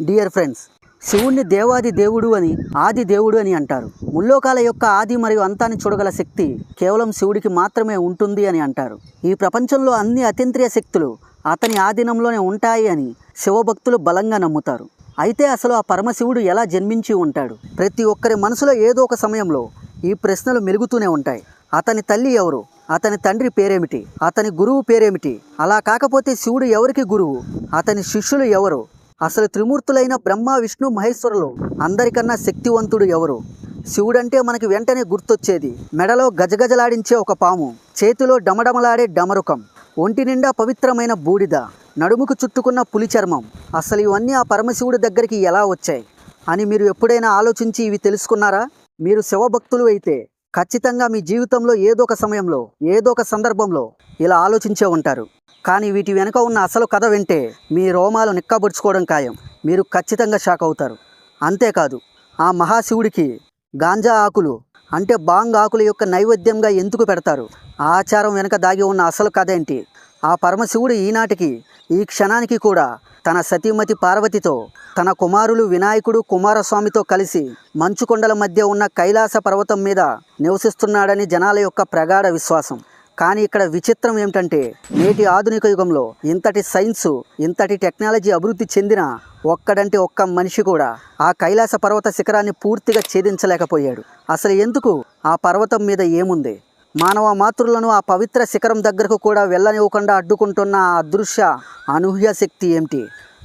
Dear friends శివుణ్ణి దేవాది దేవుడు అని ఆది దేవుడు అని అంటారు. ముల్లోకాల యొక్క ఆది మరియు అంతాన్ని చూడగల శక్తి కేవలం శివుడికి మాత్రమే ఉంటుంది అని అంటారు. ఈ ప్రపంచంలో అన్ని అతీంద్రియ శక్తులు అతని ఆధీనంలోనే ఉంటాయి అని శివభక్తులు బలంగా నమ్ముతారు. అయితే అసలు ఆ పరమశివుడు ఎలా జన్మించి ఉంటాడు? ప్రతి ఒక్కరి మనసులో ఏదో ఒక సమయంలో ఈ ప్రశ్నలు మెలుగుతూనే ఉంటాయి. అతని తల్లి ఎవరు? అతని తండ్రి పేరేమిటి? అతని గురువు పేరేమిటి? అలా కాకపోతే శివుడు ఎవరికి గురువు? అతని శిష్యులు ఎవరు? అసలు త్రిమూర్తులైన బ్రహ్మ విష్ణు మహేశ్వరులు అందరికన్నా శక్తివంతుడు ఎవరు? శివుడంటే మనకి వెంటనే గుర్తొచ్చేది. మెడలో గజగజలాడించే ఒక పాము చేతిలో డమడమలాడే డమరుకం ఒంటి నిండా పవిత్రమైన బూడిద నడుముకు చుట్టుకున్న పులి చర్మం. అసలు ఇవన్నీ ఆ పరమశివుడి దగ్గరికి ఎలా వచ్చాయి? అని మీరు ఎప్పుడైనా ఆలోచించి ఇవి తెలుసుకున్నారా? మీరు శివభక్తులు అయితే ఖచ్చితంగా మీ జీవితంలో ఏదో ఒక సమయంలో ఏదో ఒక సందర్భంలో ఇలా ఆలోచించే ఉంటారు. కానీ వీటి వెనుక ఉన్న అసలు కథ వింటే మీ రోమాలు నిక్కబుడుచుకోవడం ఖాయం. మీరు ఖచ్చితంగా షాక్ అవుతారు. అంతేకాదు ఆ మహాశివుడికి గాంజా ఆకులు అంటే బాంగ్ ఆకుల యొక్క నైవేద్యంగా ఎందుకు పెడతారు? ఆ ఆచారం వెనుక దాగి ఉన్న అసలు కథ ఏంటి? ఆ పరమశివుడు ఈనాటికి ఈ క్షణానికి కూడా తన సతీమతి పార్వతితో తన కుమారులు వినాయకుడు కుమారస్వామితో కలిసి మంచుకొండల మధ్య ఉన్న కైలాస పర్వతం మీద నివసిస్తున్నాడని జనాల యొక్క ప్రగాఢ విశ్వాసం. కానీ ఇక్కడ విచిత్రం ఏమిటంటే నేటి ఆధునిక యుగంలో ఇంతటి సైన్సు ఇంతటి టెక్నాలజీ అభివృద్ధి చెందిన ఒక్కడంటే ఒక్క మనిషి కూడా ఆ కైలాస పర్వత శిఖరాన్ని పూర్తిగా ఛేదించలేకపోయాడు. అసలు ఎందుకు? ఆ పర్వతం మీద ఏముంది? మానవ మాతృలను ఆ పవిత్ర శిఖరం దగ్గరకు కూడా వెళ్ళనివ్వకుండా అడ్డుకుంటున్న ఆ అదృశ్య అనూహ్య శక్తి ఏమిటి?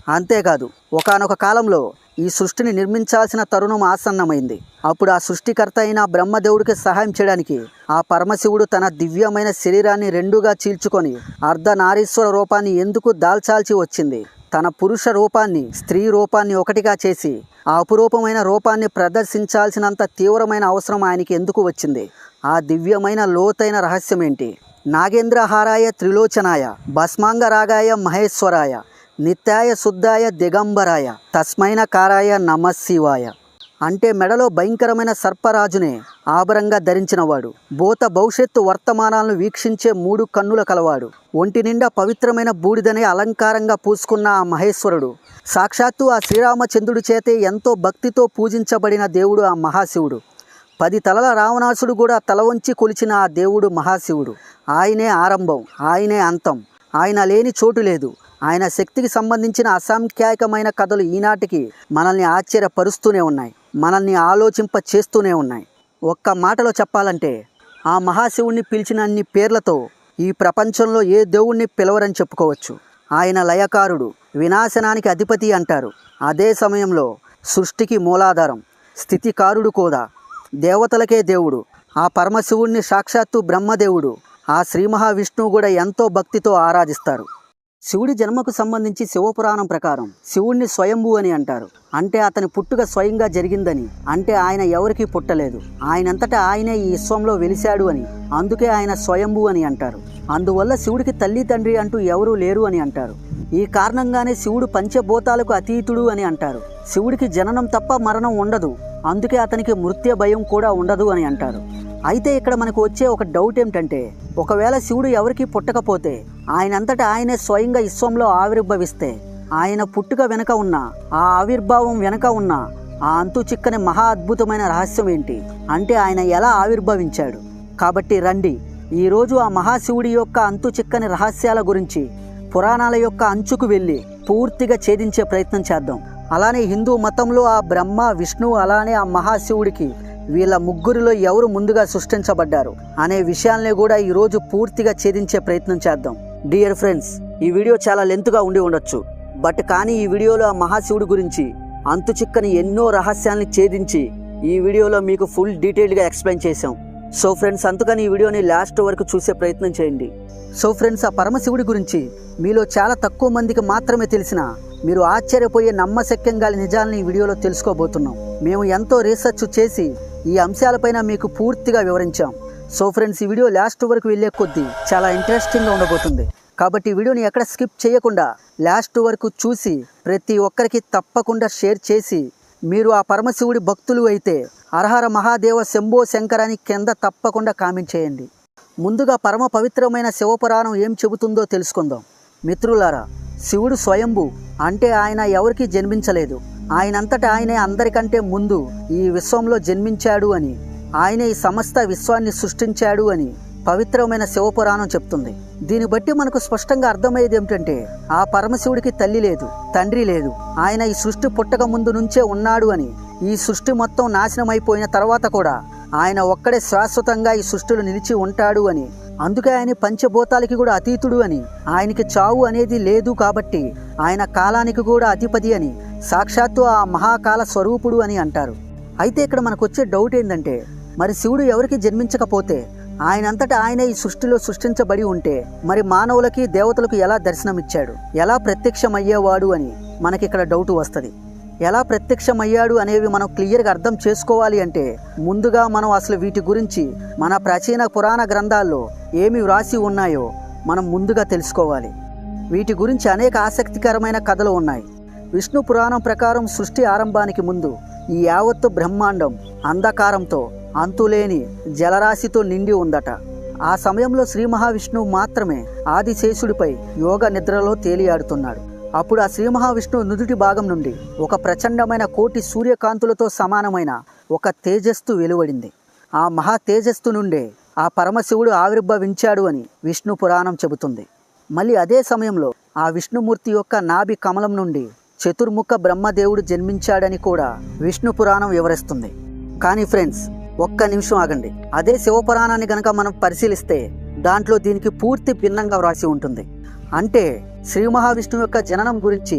అంతేకాదు ఒకానొక కాలంలో ఈ సృష్టిని నిర్మించాల్సిన తరుణం ఆసన్నమైంది. అప్పుడు ఆ సృష్టికర్త అయిన బ్రహ్మదేవుడికి సహాయం చేయడానికి ఆ పరమశివుడు తన దివ్యమైన శరీరాన్ని రెండుగా చీల్చుకొని అర్ధనారీశ్వర రూపాన్ని ఎందుకు దాల్చాల్సి వచ్చింది? తన పురుష రూపాన్ని స్త్రీ రూపాన్ని ఒకటిగా చేసి ఆ అపురూపమైన రూపాన్ని ప్రదర్శించాల్సినంత తీవ్రమైన అవసరం ఆయనకి ఎందుకు వచ్చింది? ఆ దివ్యమైన లోతైన రహస్యం ఏంటి నాగేంద్రహారాయ త్రిలోచనాయ భస్మాంగ రాగాయ మహేశ్వరాయ నిత్యాయ శుద్ధాయ దిగంబరాయ తస్మైన కారాయ నమశివాయ అంటే మెడలో భయంకరమైన సర్పరాజునే ఆభరంగా ధరించినవాడు. భూత భవిష్యత్తు వర్తమానాలను వీక్షించే మూడు కన్నుల కలవాడు. ఒంటి నిండా పవిత్రమైన బూడిదనే అలంకారంగా పూసుకున్న ఆ మహేశ్వరుడు. సాక్షాత్తు ఆ శ్రీరామచంద్రుడి చేతే ఎంతో భక్తితో పూజించబడిన దేవుడు ఆ మహాశివుడు. పది తలల రావణాసుడు కూడా తల వంచి కొలిచిన ఆ దేవుడు మహాశివుడు. ఆయనే ఆరంభం ఆయనే అంతం. ఆయన లేని చోటు లేదు. ఆయన శక్తికి సంబంధించిన అసంఖ్యాకమైన కథలు ఈనాటికి మనల్ని ఆశ్చర్యపరుస్తూనే ఉన్నాయి. మనల్ని ఆలోచింప చేస్తూనే ఉన్నాయి. ఒక్క మాటలో చెప్పాలంటే ఆ మహాశివుణ్ణి పిలిచిన అన్ని పేర్లతో ఈ ప్రపంచంలో ఏ దేవుణ్ణి పిలవరని చెప్పుకోవచ్చు. ఆయన లయకారుడు వినాశనానికి అధిపతి అంటారు. అదే సమయంలో సృష్టికి మూలాధారం స్థితికారుడు కూడా దేవతలకే దేవుడు. ఆ పరమశివుణ్ణి సాక్షాత్తు బ్రహ్మదేవుడు. ఆ శ్రీ మహావిష్ణువు కూడా ఎంతో భక్తితో ఆరాధిస్తారు. శివుడి జన్మకు సంబంధించి శివపురాణం ప్రకారం శివుణ్ణి స్వయంభూ అని అంటారు. అంటే అతని పుట్టుక స్వయంగా జరిగిందని అంటే ఆయన ఎవరికీ పుట్టలేదు. ఆయనంతటా ఆయనే ఈ విశ్వంలో వెలిశాడు అని అందుకే ఆయన స్వయంభూ అని అంటారు. అందువల్ల శివుడికి తల్లి తండ్రి అంటూ ఎవరూ లేరు అని అంటారు. ఈ కారణంగానే శివుడు పంచభూతాలకు అతీతుడు అని అంటారు. శివుడికి జననం తప్ప మరణం ఉండదు. అందుకే అతనికి మృత్య భయం కూడా ఉండదు అని అంటారు. అయితే ఇక్కడ మనకు వచ్చే ఒక డౌట్ ఏమిటంటే ఒకవేళ శివుడు ఎవరికి పుట్టకపోతే ఆయనంతటా ఆయనే స్వయంగా విశ్వంలో ఆవిర్భవిస్తే ఆయన పుట్టుక వెనక ఉన్న ఆ ఆవిర్భావం వెనక ఉన్న ఆ అంతు చిక్కని మహా అద్భుతమైన రహస్యం ఏంటి? అంటే ఆయన ఎలా ఆవిర్భవించాడు? కాబట్టి రండి ఈరోజు ఆ మహాశివుడి యొక్క అంతు చిక్కని రహస్యాల గురించి పురాణాల యొక్క అంచుకు వెళ్ళి పూర్తిగా ఛేదించే ప్రయత్నం చేద్దాం. అలానే హిందూ మతంలో ఆ బ్రహ్మ విష్ణువు అలానే ఆ మహాశివుడికి వీళ్ళ ముగ్గురిలో ఎవరు ముందుగా సృష్టించబడ్డారు అనే విషయాల్ని కూడా ఈరోజు పూర్తిగా ఛేదించే ప్రయత్నం చేద్దాం. డియర్ ఫ్రెండ్స్ ఈ వీడియో చాలా లెంత్గా ఉండి ఉండొచ్చు. బట్ కానీ ఈ వీడియోలో ఆ మహాశివుడి గురించి అంతు చిక్కని ఎన్నో రహస్యాల్ని ఛేదించి ఈ వీడియోలో మీకు ఫుల్ డీటెయిల్డ్గా ఎక్స్ప్లెయిన్ చేశాం. సో ఫ్రెండ్స్ అందుకని ఈ వీడియోని లాస్ట్ వరకు చూసే ప్రయత్నం చేయండి. సో ఫ్రెండ్స్ ఆ పరమశివుడి గురించి మీలో చాలా తక్కువ మందికి మాత్రమే తెలిసిన మీరు ఆశ్చర్యపోయే నమ్మశక్యం గల నిజాలని ఈ వీడియోలో తెలుసుకోబోతున్నాం. మేము ఎంతో రీసెర్చ్ చేసి ఈ అంశాలపైన మీకు పూర్తిగా వివరించాం. సో ఫ్రెండ్స్ ఈ వీడియో లాస్ట్ వరకు వెళ్ళే కొద్దీ చాలా ఇంట్రెస్టింగ్గా ఉండబోతుంది. కాబట్టి వీడియోని ఎక్కడ స్కిప్ చేయకుండా లాస్ట్ వరకు చూసి ప్రతి ఒక్కరికి తప్పకుండా షేర్ చేసి మీరు ఆ పరమశివుడి భక్తులు అయితే అర్హర మహాదేవ శంభో శంకరాని కింద తప్పకుండా కామెంట్ చేయండి. ముందుగా పరమ పవిత్రమైన శివపురాణం ఏం చెబుతుందో తెలుసుకుందాం. మిత్రులారా శివుడు స్వయంభు. అంటే ఆయన ఎవరికి జన్మించలేదు. ఆయనంతటా ఆయనే అందరికంటే ముందు ఈ విశ్వంలో జన్మించాడు అని ఆయన ఈ సమస్త విశ్వాన్ని సృష్టించాడు అని పవిత్రమైన శివపురాణం చెప్తుంది. దీన్ని బట్టి మనకు స్పష్టంగా అర్థమయ్యేది ఏమిటంటే ఆ పరమశివుడికి తల్లి లేదు తండ్రి లేదు. ఆయన ఈ సృష్టి పుట్టక ముందు నుంచే ఉన్నాడు అని ఈ సృష్టి మొత్తం నాశనం అయిపోయిన తర్వాత కూడా ఆయన ఒక్కడే శాశ్వతంగా ఈ సృష్టిలో నిలిచి ఉంటాడు అని అందుకే ఆయన పంచభూతాలకి కూడా అతీతుడు అని ఆయనకి చావు అనేది లేదు కాబట్టి ఆయన కాలానికి కూడా అధిపతి అని సాక్షాత్తు ఆ మహాకాల స్వరూపుడు అని అంటారు. అయితే ఇక్కడ మనకు వచ్చే డౌట్ ఏంటంటే మరి శివుడు ఎవరికి జన్మించకపోతే ఆయనంతటా ఆయన ఈ సృష్టిలో సృష్టించబడి ఉంటే మరి మానవులకి దేవతలకు ఎలా దర్శనమిచ్చాడు ఎలా ప్రత్యక్షమయ్యేవాడు అని మనకి ఇక్కడ డౌట్ వస్తుంది. ఎలా ప్రత్యక్షమయ్యాడు అనేవి మనం క్లియర్గా అర్థం చేసుకోవాలి అంటే ముందుగా మనం అసలు వీటి గురించి మన ప్రాచీన పురాణ గ్రంథాల్లో ఏమి వ్రాసి ఉన్నాయో మనం ముందుగా తెలుసుకోవాలి. వీటి గురించి అనేక ఆసక్తికరమైన కథలు ఉన్నాయి. విష్ణు పురాణం ప్రకారం సృష్టి ఆరంభానికి ముందు ఈ యావత్తు బ్రహ్మాండం అంధకారంతో అంతులేని జలరాశితో నిండి ఉందట. ఆ సమయంలో శ్రీ మహావిష్ణువు మాత్రమే ఆదిశేషుడిపై యోగ నిద్రలో తేలియాడుతున్నాడు. అప్పుడు ఆ శ్రీ మహావిష్ణువు నుదుటి భాగం నుండి ఒక ప్రచండమైన కోటి సూర్యకాంతులతో సమానమైన ఒక తేజస్సు వెలువడింది. ఆ మహా తేజస్సు నుండే ఆ పరమశివుడు ఆవిర్భవించాడు అని విష్ణు పురాణం చెబుతుంది. మళ్ళీ అదే సమయంలో ఆ విష్ణుమూర్తి యొక్క నాభి కమలం నుండి చతుర్ముఖ బ్రహ్మదేవుడు జన్మించాడని కూడా విష్ణు పురాణం వివరిస్తుంది. కానీ ఫ్రెండ్స్ ఒక్క నిమిషం ఆగండి. అదే శివపురాణాన్ని గనక మనం పరిశీలిస్తే దాంట్లో దీనికి పూర్తి భిన్నంగా వ్రాసి ఉంటుంది. అంటే శ్రీ మహావిష్ణువు యొక్క జననం గురించి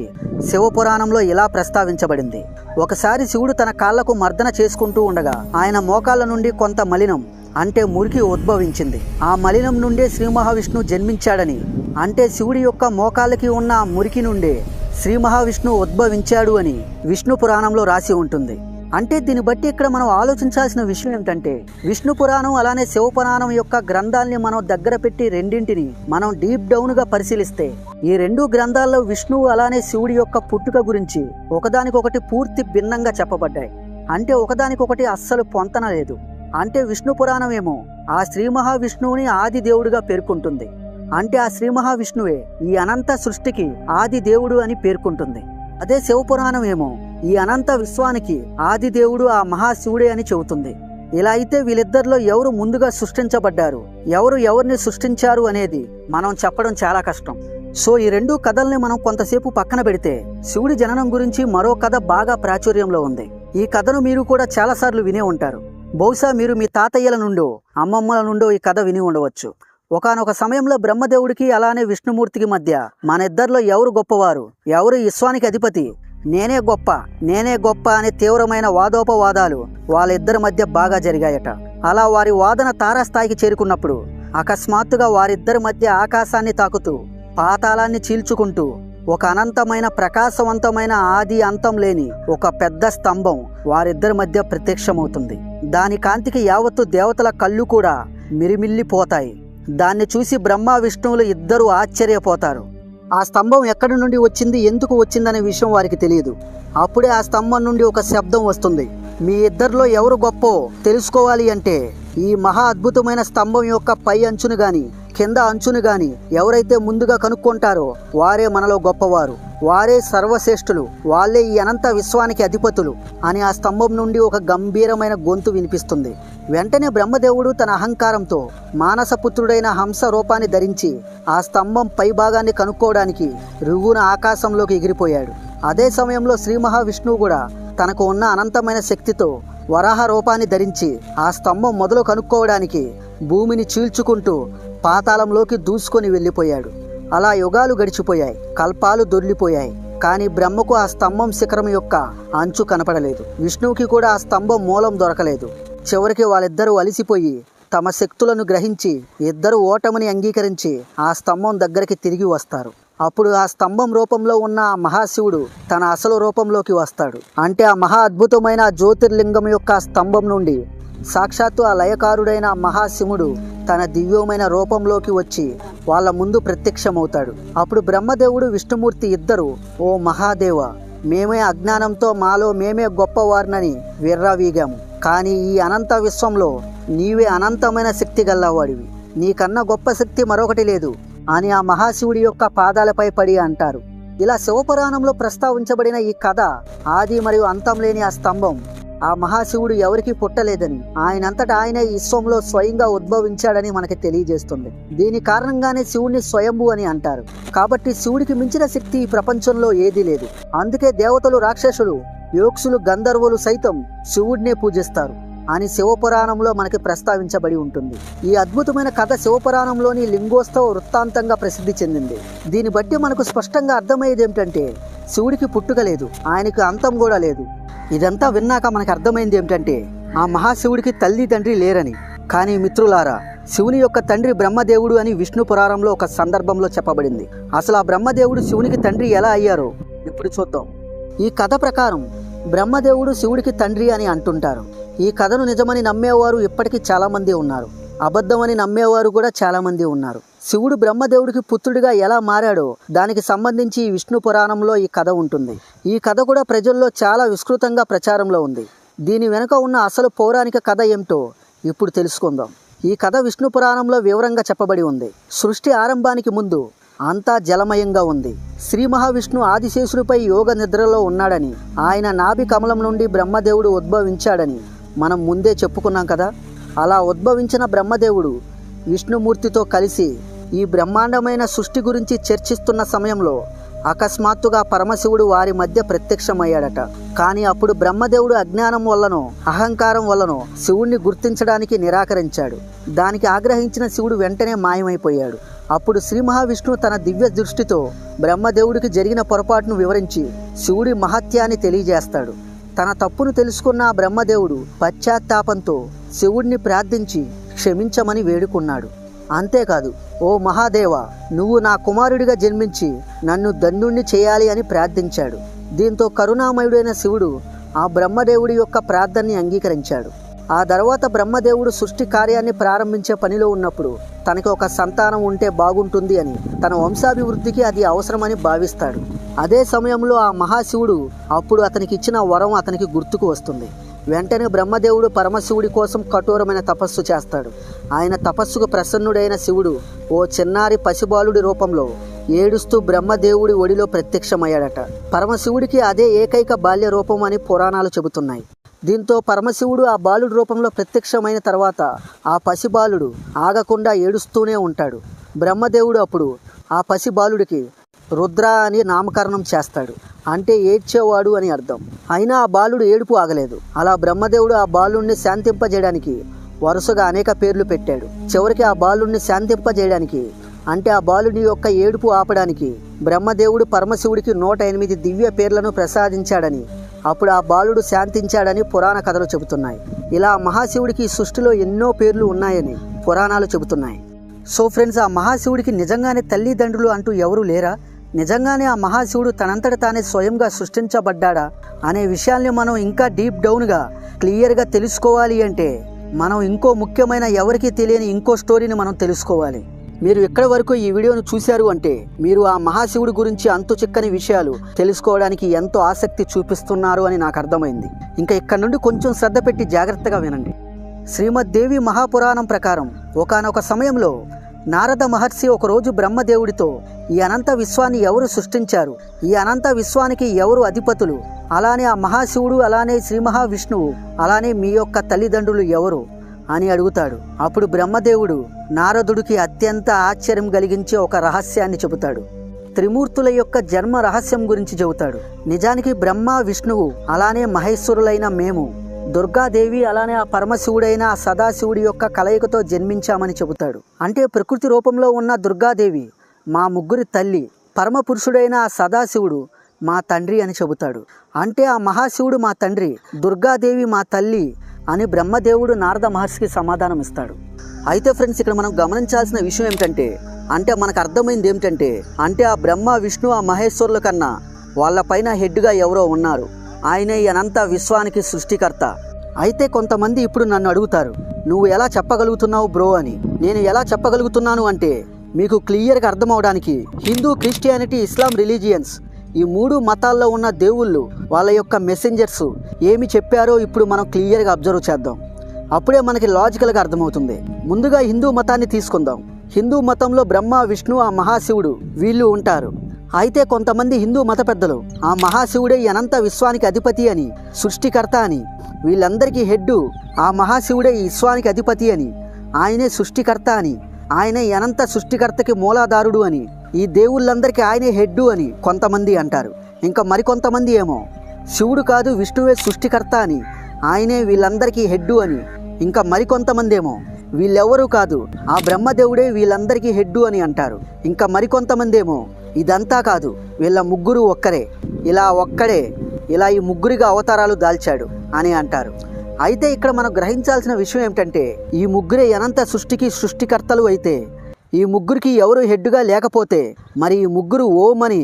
శివపురాణంలో ఇలా ప్రస్తావించబడింది. ఒకసారి శివుడు తన కాళ్ళకు మర్దన చేసుకుంటూ ఉండగా ఆయన మోకాళ్ళ నుండి కొంత మలినం అంటే మురికి ఉద్భవించింది. ఆ మలినం నుండే శ్రీ మహావిష్ణువు జన్మించాడని అంటే శివుడి యొక్క మోకాళ్ళకి ఉన్న మురికి నుండే శ్రీ మహావిష్ణువు ఉద్భవించాడు అని విష్ణు పురాణంలో రాసి ఉంటుంది. అంటే దీన్ని బట్టి ఇక్కడ మనం ఆలోచించాల్సిన విషయం ఏంటంటే విష్ణు పురాణం అలానే శివపురాణం యొక్క గ్రంథాల్ని మనం దగ్గర పెట్టి రెండింటిని మనం డీప్ డౌన్గా పరిశీలిస్తే ఈ రెండు గ్రంథాల్లో విష్ణువు అలానే శివుడి యొక్క పుట్టుక గురించి ఒకదానికొకటి పూర్తి భిన్నంగా చెప్పబడ్డాయి. అంటే ఒకదానికొకటి అస్సలు పొంతన లేదు. అంటే విష్ణు పురాణం ఏమో ఆ శ్రీ మహావిష్ణువుని ఆది దేవుడిగా పేర్కొంటుంది. అంటే ఆ శ్రీ మహావిష్ణువే ఈ అనంత సృష్టికి ఆది దేవుడు అని పేర్కొంటుంది. అదే శివపురాణం ఏమో ఈ అనంత విశ్వానికి ఆది దేవుడు ఆ మహాశివుడే అని చెబుతుంది. ఇలా అయితే వీళ్ళిద్దరిలో ఎవరు ముందుగా సృష్టించబడ్డారు ఎవరు ఎవరిని సృష్టించారు అనేది మనం చెప్పడం చాలా కష్టం. సో ఈ రెండు కథల్ని మనం కొంతసేపు పక్కన పెడితే శివుడి జననం గురించి మరో కథ బాగా ప్రాచుర్యంలో ఉంది. ఈ కథను మీరు కూడా చాలాసార్లు వినే ఉంటారు. బహుశా మీరు మీ తాతయ్యల నుండో అమ్మమ్మల నుండో ఈ కథ విని ఉండవచ్చు. ఒకానొక సమయంలో బ్రహ్మదేవుడికి అలానే విష్ణుమూర్తికి మధ్య మన ఇద్దరిలో ఎవరు గొప్పవారు ఎవరు విశ్వానికి అధిపతి నేనే గొప్ప నేనే గొప్ప అనే తీవ్రమైన వాదోపవాదాలు వాళ్ళిద్దరి మధ్య బాగా జరిగాయట. అలా వారి వాదన తారాస్థాయికి చేరుకున్నప్పుడు అకస్మాత్తుగా వారిద్దరి మధ్య ఆకాశాన్ని తాకుతూ పాతాళాన్ని చీల్చుకుంటూ ఒక అనంతమైన ప్రకాశవంతమైన ఆది అంతం లేని ఒక పెద్ద స్తంభం వారిద్దరి మధ్య ప్రత్యక్షమవుతుంది. దాని కాంతికి యావత్తు దేవతల కళ్ళు కూడా మిరిమిల్లిపోతాయి. దాన్ని చూసి బ్రహ్మ విష్ణువులు ఇద్దరూ ఆశ్చర్యపోతారు. ఆ స్తంభం ఎక్కడి నుండి వచ్చింది ఎందుకు వచ్చిందనే విషయం వారికి తెలియదు. అప్పుడే ఆ స్తంభం నుండి ఒక శబ్దం వస్తుంది. మీ ఇద్దరిలో ఎవరు గొప్పో తెలుసుకోవాలి అంటే ఈ మహా అద్భుతమైన స్తంభం యొక్క పై అంచును గాని కింద అంచును గాని ఎవరైతే ముందుగా కనుక్కుంటారో వారే మనలో గొప్పవారు. వారే సర్వశ్రేష్ఠులు. వాళ్ళే ఈ అనంత విశ్వానికి అధిపతులు అని ఆ స్తంభం నుండి ఒక గంభీరమైన గొంతు వినిపిస్తుంది. వెంటనే బ్రహ్మదేవుడు తన అహంకారంతో మానసపుత్రుడైన హంస రూపాన్ని ధరించి ఆ స్తంభం పై భాగాన్ని కనుక్కోవడానికి రుగున ఆకాశంలోకి ఎగిరిపోయాడు. అదే సమయంలో శ్రీ మహావిష్ణువు కూడా తనకు ఉన్న అనంతమైన శక్తితో వరాహ రూపాన్ని ధరించి ఆ స్తంభం మొదలు కనుక్కోవడానికి భూమిని చీల్చుకుంటూ పాతాళంలోకి దూసుకొని వెళ్ళిపోయాడు. అలా యుగాలు గడిచిపోయాయి. కల్పాలు దొర్లిపోయాయి. కానీ బ్రహ్మకు ఆ స్తంభం శిఖరం యొక్క అంచు కనపడలేదు. విష్ణువుకి కూడా ఆ స్తంభం మూలం దొరకలేదు. చివరికి వాళ్ళిద్దరూ అలిసిపోయి తమ శక్తులను గ్రహించి ఇద్దరు ఓటమిని అంగీకరించి ఆ స్తంభం దగ్గరికి తిరిగి వస్తారు. అప్పుడు ఆ స్తంభం రూపంలో ఉన్న ఆ మహాశివుడు తన అసలు రూపంలోకి వస్తాడు. అంటే ఆ మహా అద్భుతమైన జ్యోతిర్లింగం యొక్క స్తంభం నుండి సాక్షాత్తు ఆ లయకారుడైన మహాశివుడు తన దివ్యమైన రూపంలోకి వచ్చి వాళ్ళ ముందు ప్రత్యక్షమవుతాడు. అప్పుడు బ్రహ్మదేవుడు విష్ణుమూర్తి ఇద్దరు ఓ మహాదేవ మేమే అజ్ఞానంతో మాలో మేమే గొప్పవారినని విర్రవీగాము. కానీ ఈ అనంత విశ్వంలో నీవే అనంతమైన శక్తి గల్లవాడివి నీకన్నా గొప్ప శక్తి మరొకటి లేదు అని ఆ మహాశివుడి యొక్క పాదాలపై పడి అంటారు. ఇలా శివపురాణంలో ప్రస్తావించబడిన ఈ కథ ఆది మరియు అంతం లేని ఆ స్తంభం ఆ మహాశివుడు ఎవరికీ పుట్టలేదని ఆయనంతటా ఆయనే విశ్వంలో స్వయంగా ఉద్భవించాడని మనకి తెలియజేస్తుంది. దీని కారణంగానే శివుడిని స్వయంభు అని అంటారు. కాబట్టి శివుడికి మించిన శక్తి ఈ ప్రపంచంలో ఏదీ లేదు. అందుకే దేవతలు రాక్షసులు యోక్సులు గంధర్వులు సైతం శివుడినే పూజిస్తారు అని శివపురాణంలో మనకి ప్రస్తావించబడి ఉంటుంది. ఈ అద్భుతమైన కథ శివపురాణంలోని లింగోత్సవ వృత్తాంతంగా ప్రసిద్ధి చెందింది. దీన్ని బట్టి మనకు స్పష్టంగా అర్థమయ్యేది ఏమిటంటే శివుడికి పుట్టుక లేదు ఆయనకు అంతం కూడా లేదు. ఇదంతా విన్నాక మనకు అర్థమైంది ఏమిటంటే ఆ మహాశివుడికి తల్లి తండ్రి లేరని. కానీ మిత్రులారా శివుని యొక్క తండ్రి బ్రహ్మదేవుడు అని విష్ణు పురాణంలో ఒక సందర్భంలో చెప్పబడింది. అసలు ఆ బ్రహ్మదేవుడు శివునికి తండ్రి ఎలా అయ్యారో? ఇప్పుడు చూద్దాం. ఈ కథ ప్రకారం బ్రహ్మదేవుడు శివుడికి తండ్రి అని అంటుంటారు. ఈ కథను నిజమని నమ్మేవారు ఇప్పటికీ చాలామంది ఉన్నారు. అబద్ధమని నమ్మేవారు కూడా చాలామంది ఉన్నారు. శివుడు బ్రహ్మదేవుడికి పుత్రుడిగా ఎలా మారాడో దానికి సంబంధించి ఈ విష్ణు పురాణంలో ఈ కథ ఉంటుంది. ఈ కథ కూడా ప్రజల్లో చాలా విస్తృతంగా ప్రచారంలో ఉంది. దీని వెనుక ఉన్న అసలు పౌరాణిక కథ ఏమిటో ఇప్పుడు తెలుసుకుందాం. ఈ కథ విష్ణు పురాణంలో వివరంగా చెప్పబడి ఉంది. సృష్టి ఆరంభానికి ముందు అంతా జలమయంగా ఉంది. శ్రీ మహావిష్ణు ఆదిశేషుడిపై యోగ నిద్రలో ఉన్నాడని ఆయన నాభి కమలం నుండి బ్రహ్మదేవుడు ఉద్భవించాడని మనం ముందే చెప్పుకున్నాం కదా. అలా ఉద్భవించిన బ్రహ్మదేవుడు విష్ణుమూర్తితో కలిసి ఈ బ్రహ్మాండమైన సృష్టి గురించి చర్చిస్తున్న సమయంలో అకస్మాత్తుగా పరమశివుడు వారి మధ్య ప్రత్యక్షమయ్యాడట. కానీ అప్పుడు బ్రహ్మదేవుడు అజ్ఞానం వల్లనో అహంకారం వల్లనో శివుణ్ణి గుర్తించడానికి నిరాకరించాడు. దానికి ఆగ్రహించిన శివుడు వెంటనే మాయమైపోయాడు. అప్పుడు శ్రీ మహావిష్ణువు తన దివ్య దృష్టితో బ్రహ్మదేవుడికి జరిగిన పొరపాటును వివరించి శివుడి మహత్యాన్ని తెలియజేస్తాడు. తన తప్పును తెలుసుకున్న బ్రహ్మదేవుడు పశ్చాత్తాపంతో శివుడిని ప్రార్థించి క్షమించమని వేడుకున్నాడు. అంతేకాదు ఓ మహాదేవ నువ్వు నా కుమారుడిగా జన్మించి నన్ను ధన్యుణ్ణి చేయాలి అని ప్రార్థించాడు. దీంతో కరుణామయుడైన శివుడు ఆ బ్రహ్మదేవుడి యొక్క ప్రార్థనని అంగీకరించాడు. ఆ తర్వాత బ్రహ్మదేవుడు సృష్టి కార్యాన్ని ప్రారంభించే పనిలో ఉన్నప్పుడు తనకి ఒక సంతానం ఉంటే బాగుంటుంది అని తన వంశాభివృద్ధికి అది అవసరమని భావిస్తాడు. అదే సమయంలో ఆ మహాశివుడు అప్పుడు అతనికి ఇచ్చిన వరం అతనికి గుర్తుకు వస్తుంది. వెంటనే బ్రహ్మదేవుడు పరమశివుడి కోసం కఠోరమైన తపస్సు చేస్తాడు. ఆయన తపస్సుకు ప్రసన్నుడైన శివుడు ఓ చిన్నారి పసిబాలుడి రూపంలో ఏడుస్తూ బ్రహ్మదేవుడి ఒడిలో ప్రత్యక్షమయ్యాడట. పరమశివుడికి అదే ఏకైక బాల్య రూపం అని పురాణాలు చెబుతున్నాయి. దీంతో పరమశివుడు ఆ బాలుడి రూపంలో ప్రత్యక్షమైన తర్వాత ఆ పసిబాలుడు ఆగకుండా ఏడుస్తూనే ఉంటాడు. బ్రహ్మదేవుడు అప్పుడు ఆ పసిబాలుడికి రుద్ర అని నామకరణం చేస్తాడు. అంటే ఏడ్చేవాడు అని అర్థం. అయినా ఆ బాలుడు ఏడుపు ఆగలేదు. అలా బ్రహ్మదేవుడు ఆ బాలుడిని శాంతింపజేయడానికి వరుసగా అనేక పేర్లు పెట్టాడు. చివరికి ఆ బాలుడిని శాంతింపజేయడానికి అంటే ఆ బాలుడి యొక్క ఏడుపు ఆపడానికి బ్రహ్మదేవుడు పరమశివుడికి నూట ఎనిమిది దివ్య పేర్లను ప్రసాదించాడని అప్పుడు ఆ బాలుడు శాంతించాడని పురాణ కథలు చెబుతున్నాయి. ఇలా మహాశివుడికి సృష్టిలో ఎన్నో పేర్లు ఉన్నాయని పురాణాలు చెబుతున్నాయి. సో ఫ్రెండ్స్ ఆ మహాశివుడికి నిజంగానే తల్లిదండ్రులు అంటూ ఎవరూ లేరా? నిజంగానే ఆ మహాశివుడు తనంతట తానే స్వయంగా సృష్టించబడ్డాడా అనే విషయాల్ని మనం ఇంకా డీప్ డౌన్గా క్లియర్గా తెలుసుకోవాలి అంటే మనం ఇంకో ముఖ్యమైన ఎవరికీ తెలియని ఇంకో స్టోరీని మనం తెలుసుకోవాలి. మీరు ఎక్కడి వరకు ఈ వీడియోను చూశారు అంటే మీరు ఆ మహాశివుడి గురించి అంతు చిక్కని విషయాలు తెలుసుకోవడానికి ఎంతో ఆసక్తి చూపిస్తున్నారు అని నాకు అర్థమైంది. ఇంకా ఇక్కడ నుండి కొంచెం శ్రద్ధ పెట్టి జాగ్రత్తగా వినండి. శ్రీమద్దేవి మహాపురాణం ప్రకారం ఒకానొక సమయంలో నారద మహర్షి ఒకరోజు బ్రహ్మదేవుడితో ఈ అనంత విశ్వాన్ని ఎవరు సృష్టించారు? ఈ అనంత విశ్వానికి ఎవరు అధిపతులు? అలానే ఆ మహాశివుడు అలానే శ్రీ మహావిష్ణువు అలానే మీ యొక్క తల్లిదండ్రులు ఎవరు? అని అడుగుతాడు. అప్పుడు బ్రహ్మదేవుడు నారదుడికి అత్యంత ఆశ్చర్యం కలిగించే ఒక రహస్యాన్ని చెబుతాడు. త్రిమూర్తుల యొక్క జన్మ రహస్యం గురించి చెబుతాడు. నిజానికి బ్రహ్మ విష్ణువు అలానే మహేశ్వరులైన మేము దుర్గాదేవి అలానే ఆ పరమశివుడైన ఆ సదాశివుడి యొక్క కలయికతో జన్మించామని చెబుతాడు. అంటే ప్రకృతి రూపంలో ఉన్న దుర్గాదేవి మా ముగ్గురి తల్లి పరమపురుషుడైన ఆ సదాశివుడు మా తండ్రి అని చెబుతాడు. అంటే ఆ మహాశివుడు మా తండ్రి దుర్గాదేవి మా తల్లి అని బ్రహ్మదేవుడు నారద మహర్షికి సమాధానం ఇస్తాడు. అయితే ఫ్రెండ్స్ ఇక్కడ మనం గమనించాల్సిన విషయం ఏమిటంటే అంటే మనకు అర్థమైంది ఏమిటంటే అంటే ఆ బ్రహ్మ విష్ణు ఆ మహేశ్వరుల కన్నా వాళ్ళపైన హెడ్గా ఎవరో ఉన్నారు. ఆయనే ఈ అనంత విశ్వానికి సృష్టికర్త. అయితే కొంతమంది ఇప్పుడు నన్ను అడుగుతారు నువ్వు ఎలా చెప్పగలుగుతున్నావు బ్రో అని? నేను ఎలా చెప్పగలుగుతున్నాను అంటే మీకు క్లియర్గా అర్థమవడానికి హిందూ క్రిస్టియానిటీ ఇస్లాం రిలీజియన్స్ ఈ మూడు మతాల్లో ఉన్న దేవుళ్ళు వాళ్ళ యొక్క మెసెంజర్స్ ఏమి చెప్పారో ఇప్పుడు మనం క్లియర్గా అబ్జర్వ్ చేద్దాం. అప్పుడే మనకి లాజికల్గా అర్థమవుతుంది. ముందుగా హిందూ మతాన్ని తీసుకుందాం. హిందూ మతంలో బ్రహ్మ విష్ణు ఆ మహాశివుడు వీళ్ళు ఉంటారు. అయితే కొంతమంది హిందూ మత పెద్దలు ఆ మహాశివుడే అనంత విశ్వానికి అధిపతి అని సృష్టికర్త అని వీళ్ళందరికీ హెడ్డు ఆ మహాశివుడే ఈ విశ్వానికి అధిపతి అని ఆయనే సృష్టికర్త అని ఆయనే అనంత సృష్టికర్తకి మూలాధారుడు అని ఈ దేవుళ్ళందరికీ ఆయనే హెడ్డు అని కొంతమంది అంటారు. ఇంకా మరికొంతమంది ఏమో శివుడు కాదు విష్ణువే సృష్టికర్త అని ఆయనే వీళ్ళందరికీ హెడ్డు అని ఇంకా మరికొంతమంది ఏమో వీళ్ళెవరూ కాదు ఆ బ్రహ్మదేవుడే వీళ్ళందరికీ హెడ్డు అని అంటారు. ఇంకా మరికొంతమంది ఏమో ఇదంతా కాదు వీళ్ళ ముగ్గురు ఒక్కరే. ఇలా ఒక్కడే ఇలా ఈ ముగ్గురిగా అవతారాలు దాల్చాడు అని అంటారు. అయితే ఇక్కడ మనం గ్రహించాల్సిన విషయం ఏమిటంటే ఈ ముగ్గురే అనంత సృష్టికి సృష్టికర్తలు అయితే ఈ ముగ్గురికి ఎవరు హెడ్డుగా లేకపోతే మరి ఈ ముగ్గురు ఓం అని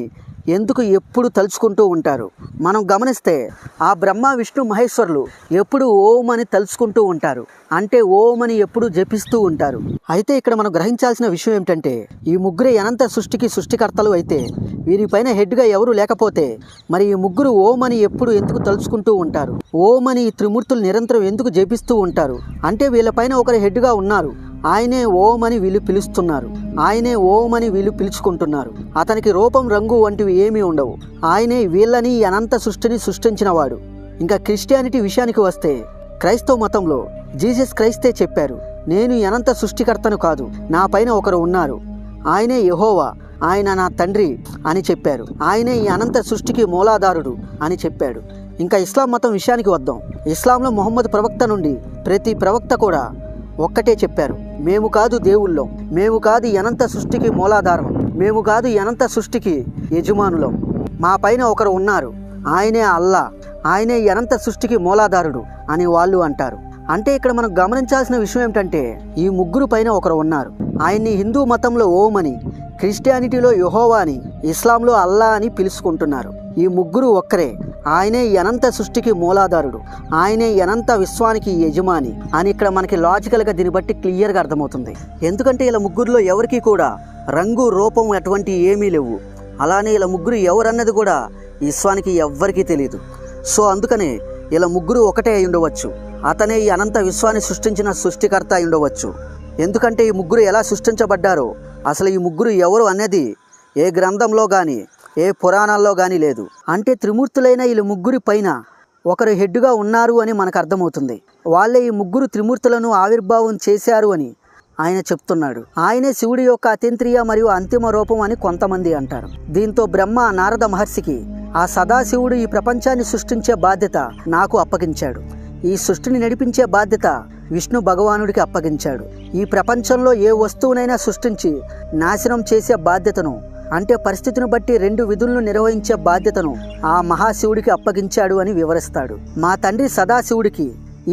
ఎందుకు ఎప్పుడు తలుచుకుంటూ ఉంటారు? మనం గమనిస్తే ఆ బ్రహ్మ విష్ణు మహేశ్వరులు ఎప్పుడు ఓం అని తలుచుకుంటూ ఉంటారు. అంటే ఓం అని ఎప్పుడు జపిస్తూ ఉంటారు. అయితే ఇక్కడ మనం గ్రహించాల్సిన విషయం ఏమిటంటే ఈ ముగ్గురే అనంత సృష్టికి సృష్టికర్తలు అయితే వీరిపైన హెడ్గా ఎవరు లేకపోతే మరి ఈ ముగ్గురు ఓం అని ఎప్పుడు ఎందుకు తలుచుకుంటూ ఉంటారు? ఓం అని ఈ త్రిమూర్తులు నిరంతరం ఎందుకు జపిస్తూ ఉంటారు? అంటే వీళ్ళపైన ఒకరి హెడ్గా ఉన్నారు. ఆయనే ఓం అని వీళ్ళు పిలుస్తున్నారు. ఆయనే ఓం అని వీళ్ళు పిలుచుకుంటున్నారు. అతనికి రూపం రంగు వంటివి ఏమీ ఉండవు. ఆయనే వీళ్ళని ఈ అనంత సృష్టిని సృష్టించినవాడు. ఇంకా క్రిస్టియానిటీ విషయానికి వస్తే క్రైస్తవ మతంలో జీసస్ క్రైస్తే చెప్పారు నేను అనంత సృష్టికర్తను కాదు నా పైన ఒకరు ఉన్నారు. ఆయనే యహోవా ఆయన నా తండ్రి అని చెప్పారు. ఆయనే ఈ అనంత సృష్టికి మూలాధారుడు అని చెప్పాడు. ఇంకా ఇస్లాం మతం విషయానికి వద్దాం. ఇస్లాంలో మొహమ్మద్ ప్రవక్త నుండి ప్రతి ప్రవక్త కూడా ఒక్కటే చెప్పారు. మేము కాదు దేవుళ్ళం. మేము కాదు ఈ అనంత సృష్టికి మూలాధారం. మేము కాదు ఈ అనంత సృష్టికి యజమానులం. మా పైన ఒకరు ఉన్నారు. ఆయనే అల్లా. ఆయనే ఈ అనంత సృష్టికి మూలాధారుడు అని వాళ్ళు అంటారు. అంటే ఇక్కడ మనం గమనించాల్సిన విషయం ఏమిటంటే ఈ ముగ్గురు పైన ఒకరు ఉన్నారు. ఆయన్ని హిందూ మతంలో ఓం అని క్రిస్టియానిటీలో యుహోవా అని ఇస్లాంలో అల్లా అని పిలుచుకుంటున్నారు. ఈ ముగ్గురు ఒక్కరే. ఆయనే ఈ అనంత సృష్టికి మూలాధారుడు. ఆయనే అనంత విశ్వానికి యజమాని అని ఇక్కడ మనకి లాజికల్గా దీన్ని బట్టి క్లియర్గా అర్థమవుతుంది. ఎందుకంటే ఇలా ముగ్గురులో ఎవరికి కూడా రంగు రూపం అటువంటి ఏమీ లేవు. అలానే ఇలా ముగ్గురు ఎవరన్నది కూడా విశ్వానికి ఎవ్వరికీ తెలియదు సో అందుకనే ఇలా ముగ్గురు ఒకటే అయి ఉండవచ్చు. అతనే ఈ అనంత విశ్వాన్ని సృష్టించిన సృష్టికర్త అయి ఉండవచ్చు. ఎందుకంటే ఈ ముగ్గురు ఎలా సృష్టించబడ్డారో అసలు ఈ ముగ్గురు ఎవరు అనేది ఏ గ్రంథంలో కానీ ఏ పురాణాల్లో కానీ లేదు. అంటే త్రిమూర్తులైన వీళ్ళు ముగ్గురి పైన ఒకరు హెడ్డుగా ఉన్నారు అని మనకు అర్థమవుతుంది. వాళ్ళే ఈ ముగ్గురు త్రిమూర్తులను ఆవిర్భావం చేశారు అని ఆయన చెప్తున్నాడు. ఆయనే శివుడి యొక్క అతీంద్రియ మరియు అంతిమ రూపం అని కొంతమంది అంటారు. దీంతో బ్రహ్మ నారద మహర్షికి ఆ సదాశివుడు ఈ ప్రపంచాన్ని సృష్టించే బాధ్యత నాకు అప్పగించాడు. ఈ సృష్టిని నడిపించే బాధ్యత విష్ణు భగవానుడికి అప్పగించాడు. ఈ ప్రపంచంలో ఏ వస్తువునైనా సృష్టించి నాశనం చేసే బాధ్యతను అంటే పరిస్థితిని బట్టి రెండు విధులను నిర్వహించే బాధ్యతను ఆ మహాశివుడికి అప్పగించాడు అని వివరిస్తాడు. మా తండ్రి సదాశివుడికి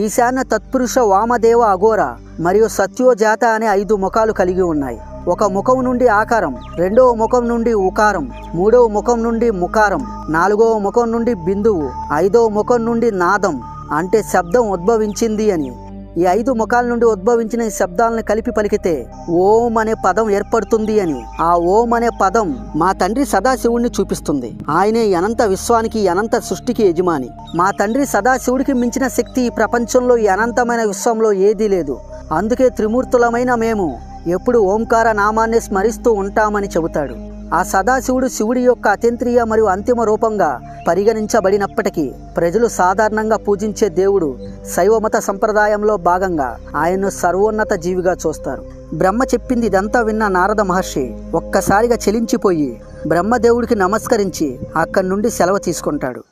ఈశాన్య తత్పురుష వామదేవ అఘోర మరియు సత్యోజాత అనే ఐదు ముఖాలు కలిగి ఉన్నాయి. ఒక ముఖం నుండి ఆకారం రెండవ ముఖం నుండి ఉకారం మూడవ ముఖం నుండి ముకారం నాలుగవ ముఖం నుండి బిందువు ఐదవ ముఖం నుండి నాదం అంటే శబ్దం ఉద్భవించింది అని ఈ ఐదు ముఖాల నుండి ఉద్భవించిన ఈ శబ్దాలను కలిపి పలికితే ఓం అనే పదం ఏర్పడుతుంది అని. ఆ ఓం అనే పదం మా తండ్రి సదాశివుణ్ణి చూపిస్తుంది. ఆయనే అనంత విశ్వానికి అనంత సృష్టికి యజమాని. మా తండ్రి సదాశివుడికి మించిన శక్తి ఈ ప్రపంచంలో ఈ అనంతమైన విశ్వంలో ఏదీ లేదు. అందుకే త్రిమూర్తులమైన మేము ఎప్పుడు ఓంకార నామాన్ని స్మరిస్తూ ఉంటామని చెబుతాడు. ఆ సదాశివుడు శివుడి యొక్క అతీంద్రియ మరియు అంతిమ రూపంగా పరిగణించబడినప్పటికీ ప్రజలు సాధారణంగా పూజించే దేవుడు శైవమత సంప్రదాయంలో భాగంగా ఆయన్ను సర్వోన్నత జీవిగా చూస్తారు. బ్రహ్మ చెప్పింది ఇదంతా విన్న నారద మహర్షి ఒక్కసారిగా చెలించిపోయి బ్రహ్మదేవుడికి నమస్కరించి అక్కడి నుండి సెలవు తీసుకుంటాడు.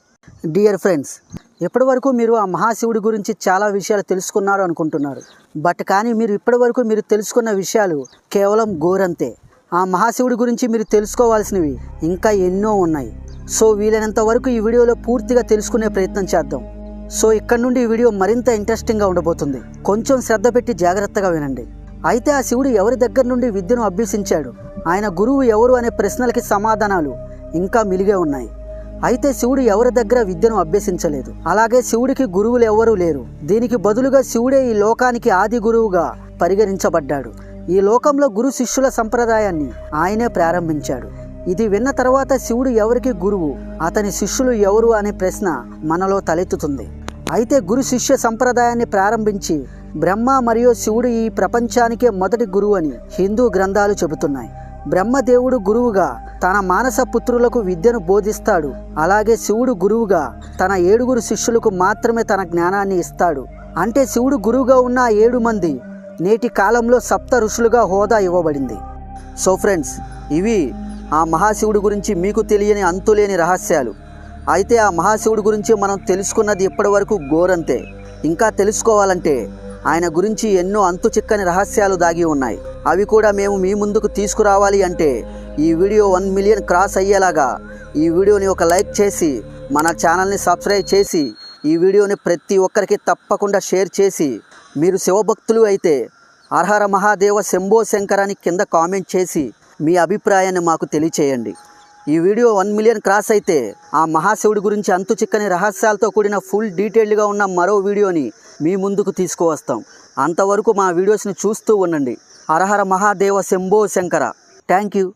డియర్ ఫ్రెండ్స్ ఇప్పటివరకు మీరు ఆ మహాశివుడి గురించి చాలా విషయాలు తెలుసుకున్నారు అనుకుంటున్నారు. బట్ కానీ మీరు ఇప్పటివరకు మీరు తెలుసుకున్న విషయాలు కేవలం గోరంతే. ఆ మహాశివుడి గురించి మీరు తెలుసుకోవాల్సినవి ఇంకా ఎన్నో ఉన్నాయి. సో వీలైనంత వరకు ఈ వీడియోలో పూర్తిగా తెలుసుకునే ప్రయత్నం చేద్దాం. సో ఇక్కడ నుండి ఈ వీడియో మరింత ఇంట్రెస్టింగ్గా ఉండబోతుంది. కొంచెం శ్రద్ధ పెట్టి జాగ్రత్తగా వినండి. అయితే ఆ శివుడు ఎవరి దగ్గర నుండి విద్యను అభ్యసించాడు? ఆయన గురువు ఎవరు అనే ప్రశ్నలకి సమాధానాలు ఇంకా మిలిగే ఉన్నాయి. అయితే శివుడు ఎవరి దగ్గర విద్యను అభ్యసించలేదు? అలాగే శివుడికి గురువులు ఎవరూ లేరు. దీనికి బదులుగా శివుడే ఈ లోకానికి ఆది గురువుగా పరిగణించబడ్డాడు. ఈ లోకంలో గురు శిష్యుల సంప్రదాయాన్ని ఆయనే ప్రారంభించాడు. ఇది విన్న తర్వాత శివుడు ఎవరికి గురువు అతని శిష్యులు ఎవరు అనే ప్రశ్న మనలో తలెత్తుతుంది. అయితే గురు శిష్య సంప్రదాయాన్ని ప్రారంభించి బ్రహ్మ మరియు శివుడు ఈ ప్రపంచానికే మొదటి గురువు అని హిందూ గ్రంథాలు చెబుతున్నాయి. బ్రహ్మదేవుడు గురువుగా తన మానస పుత్రులకు విద్యను బోధిస్తాడు. అలాగే శివుడు గురువుగా తన ఏడుగురు శిష్యులకు మాత్రమే తన జ్ఞానాన్ని ఇస్తాడు. అంటే శివుడు గురువుగా ఉన్న ఏడు మంది నేటి కాలంలో సప్త ఋషులుగా హోదా ఇవ్వబడింది. సో ఫ్రెండ్స్ ఇవి ఆ మహాశివుడి గురించి మీకు తెలియని అంతులేని రహస్యాలు. అయితే ఆ మహాశివుడి గురించి మనం తెలుసుకున్నది ఇప్పటివరకు గోరంతే ఇంకా తెలుసుకోవాలంటే ఆయన గురించి ఎన్నో అంతు చిక్కని రహస్యాలు దాగి ఉన్నాయి. అవి కూడా మేము మీ ముందుకు తీసుకురావాలి అంటే ఈ వీడియో వన్ మిలియన్ క్రాస్ అయ్యేలాగా ఈ వీడియోని ఒక లైక్ చేసి మన ఛానల్ని సబ్స్క్రైబ్ చేసి ఈ వీడియోని ప్రతి ఒక్కరికి తప్పకుండా షేర్ చేసి మీరు శివభక్తులు అయితే అర్హర మహాదేవ శంభో శంకర్ అని కింద కామెంట్ చేసి మీ అభిప్రాయాన్ని మాకు తెలియచేయండి. ఈ వీడియో వన్ మిలియన్ క్రాస్ అయితే ఆ మహాశివుడి గురించి అంతు చిక్కని రహస్యాలతో కూడిన ఫుల్ డీటెయిల్డ్గా ఉన్న మరో వీడియోని మీ ముందుకు తీసుకువస్తాం. అంతవరకు మా వీడియోస్ని చూస్తూ ఉండండి. అరహర మహాదేవ శంభో శంకర. Thank you.